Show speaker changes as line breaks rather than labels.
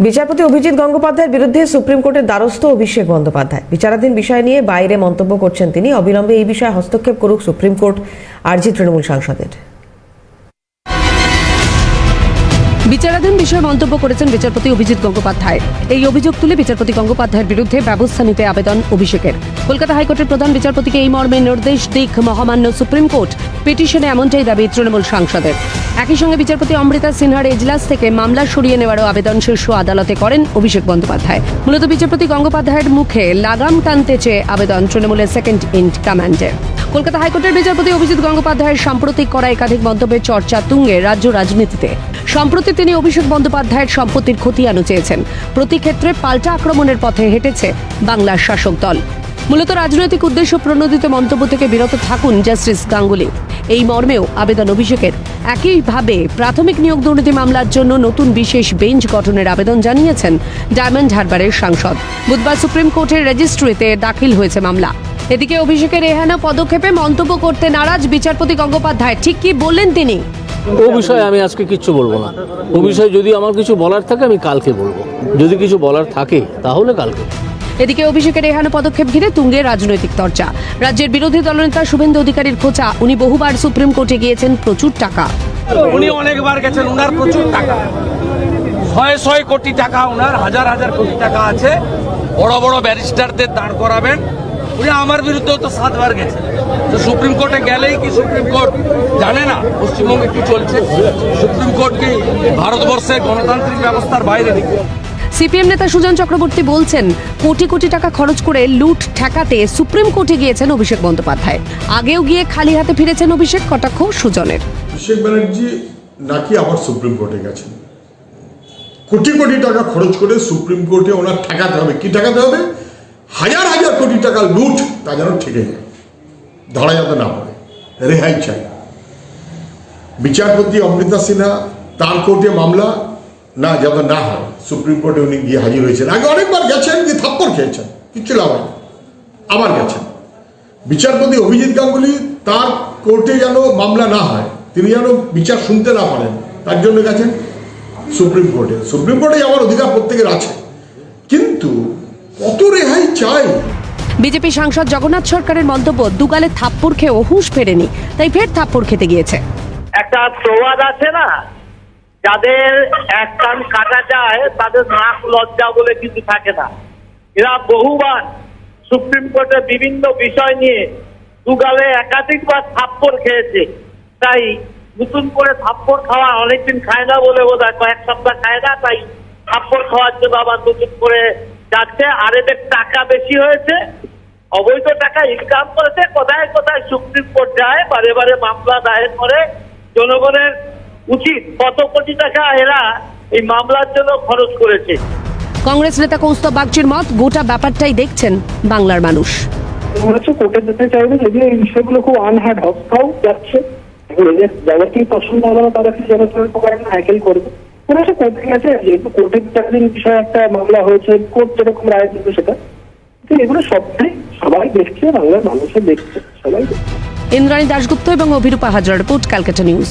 বিচারপতি অভিজিৎ গঙ্গোপাধ্যায়ের বিরুদ্ধে সুপ্রিম কোর্টের দ্বারস্থ অভিষেক বন্দ্যোপাধ্যায়। বিচারাধীন বিষয় নিয়ে বাইরে মন্তব্য করছেন তিনি। অবিলম্বে এই বিষয়ে হস্তক্ষেপ করুক সুপ্রিম কোর্ট, আরজি তৃণমূল সাংসদের।
বিচারাধীন বিষয়ে মন্তব্য করেছেন বিচারপতি অভিজিৎ গঙ্গোপাধ্যায়। এই অভিযোগ তুলে বিচারপতি গঙ্গোপাধ্যায়ের বিরুদ্ধে ব্যবস্থা নিতে আবেদন অভিষেকের। কলকাতা হাইকোর্টের প্রধান বিচারপতিকে এই মর্মে নির্দেশ দিক মহামান্য সুপ্রিম কোর্ট। পিটিশনে এমনটাই দাবি তৃণমূল সাংসদের। একই সঙ্গে বিচারপতি অমৃতা সিনহার এজলাস থেকে মামলা সরিয়ে নেওয়ারও আবেদন শীর্ষ আদালতে করেন অভিষেক বন্দ্যোপাধ্যায়। মূলত বিচারপতি গঙ্গোপাধ্যায়ের মুখে লাগাম টানতে চেয়ে আবেদন তৃণমূলের সেকেন্ড ইন কমান্ডের কলকাতা হাইকোর্টের বিচারপতি অভিজিৎ গঙ্গোপাধ্যায়ের সাম্প্রতিক করা একাধিক মন্তব্যের চর্চা তুঙ্গে রাজ্য রাজনীতিতে। সম্প্রতি তিনি অভিষেক বন্দ্যোপাধ্যায়ের সম্পত্তির খতিয়ানও চেয়েছেন। প্রতি ক্ষেত্রে পাল্টা আক্রমণের পথে হেঁটেছে বাংলার শাসক দল। মূলত রাজনৈতিক উদ্দেশ্য প্রণোদিত মন্তব্য থেকে বিরত থাকুন জাস্টিস গাঙ্গুলি। এই মর্মেও আবেদন অভিষেকের। একইভাবে প্রাথমিক নিয়োগ দুর্নীতি মামলার জন্য নতুন বিশেষ বেঞ্চ গঠনের আবেদন জানিয়েছেন ডায়মন্ড হারবারের সাংসদ। বুধবার সুপ্রিম কোর্টের রেজিস্ট্রিতে দাখিল হয়েছে মামলা। এদিকে অভিষেকের এহেন পদক্ষেপে মন্তব্য করতে নারাজ বিচারপতি গঙ্গোপাধ্যায়। ঠিক কি বললেন তিনি?
ও বিষয়ে আমি আজকে কিচ্ছু বলব না। ও বিষয়ে যদি আমার কিছু বলার থাকে আমি কালকে বলব। যদি কিছু বলার থাকে তাহলে কালকে।
এদিকে অভিষেকের এহেন পদক্ষেপ ঘিরে তুঙ্গে রাজনৈতিক চর্চা রাজ্যের বিরোধী দলনেতা শুভেন্দু অধিকারীর খোঁচা উনি বহুবার সুপ্রিম কোর্টে গিয়েছেন প্রচুর টাকা।
উনি অনেকবার গেছেন উনার প্রচুর টাকা। ছয় ছয় কোটি টাকা উনার হাজার হাজার কোটি টাকা আছে। বড় বড় ব্যারিস্টারদের দাঁড় করাবেন। উনি আমার বিরুদ্ধেও তো সাতবার গেছে। তো সুপ্রিম কোর্টে গেলেই কি সুপ্রিম কোর্ট জানে না? পশ্চিমবঙ্গে কি চলছে? সুপ্রিম কোর্ট কি ভারতবর্ষের গণতান্ত্রিক ব্যবস্থার বাইরে নাকি
সিপিএম নেতা সুজন চক্রবর্তী বলছেন কোটি কোটি টাকা খরচ করে লুট ঠেকাতে সুপ্রিম কোর্টে গিয়েছেন অভিষেক বন্দ্যোপাধ্যায়। আগেও গিয়ে খালি হাতে ফিরেছেন অভিষেক কটাক্ষ সুজনের।
অভিষেক ব্যানার্জি নাকি আবার সুপ্রিম কোর্টে গেছেন? কোটি কোটি টাকা খরচ করে সুপ্রিম কোর্টে ওনার ঠেকাতে হবে। কি ঠেকাতে হবে? হাজার হাজার কোটি টাকা লুট, তা যেন ঠেকে যায়। ধরা যাতে না পড়ে। রেহাই চাই। বিচারপতি অমৃতা সিনহা, তার কোর্টে মামলা, না যাতে না হয়। সুপ্রিম কোর্টে উনি গিয়ে হাজির হয়েছেন। আগে অনেকবার গেছেন গিয়ে থাপ্পড় খেয়েছেন, কিচ্ছু লাভ হয়নি। আবার গেছেন। বিচারপতি অভিজিৎ গাঙ্গুলি, তার কোর্টে যেন মামলা না হয়, তিনি যেন বিচার শুনতে না পারেন, তার জন্য গেছেন সুপ্রিম কোর্টে। সুপ্রিম কোর্টে যাওয়ার অধিকার প্রত্যেকের আছে। কিন্তু কত রেহাই চাই?
বিজেপি সাংসদ জগন্নাথ সরকারের মন্তব্য দুগালে থাপ্পড় খেয়ে হুঁশ ফেরেনি তাই ফের থাপ্পড় খেতে গিয়েছে।
একটা প্রবাদ আছে না? যাদের এক কান কাটা যায় তাদের নাক লজ্জা বলে কিছু থাকে না। এরা বহুবার সুপ্রিম কোর্টে বিভিন্ন বিষয় নিয়ে দুগালে একাধিকবার থাপ্পড় খেয়েছে। তাই নতুন করে থাপ্পড় খাওয়া অনেকদিন খায় না বলে বোধ হয় কয়েক সপ্তাহ খায় না তাই থাপ্পড় খাওয়ার জন্য আবার নতুন করে যাচ্ছে আর এদের টাকা বেশি হয়েছে। অবৈধ টাকা ইনকাম করেছে কোথায় কোথায় সুপ্রিম কোর্ট যায় বারে বারে মামলা দায়ের করে। জনগণের উচিত কত কোটি টাকা এরা এই মামলার জন্য খরচ করেছে।
কংগ্রেস নেতা কৌস্তব বাগচির মত গোটা ব্যাপারটাই দেখছেন বাংলার মানুষ।
মনে হচ্ছে কোর্টে যেতে চাইবে যদি এই বিষয়গুলো খুব আনহার্ড হস্তাও যাচ্ছে। যাদেরকেই পছন্দ হবে না জনসভা করে হ্যাকেল করবে। যেহেতু বিষয়ে একটা মামলা হয়েছে, কোর্ট যেরকম রায় সেটা। কিন্তু এগুলো সবাই দেখছে সবাই
ইন্দ্রাণী দাশগুপ্ত এবং অভিরূপা হাজরা রিপোর্ট ক্যালকাটা নিউজ।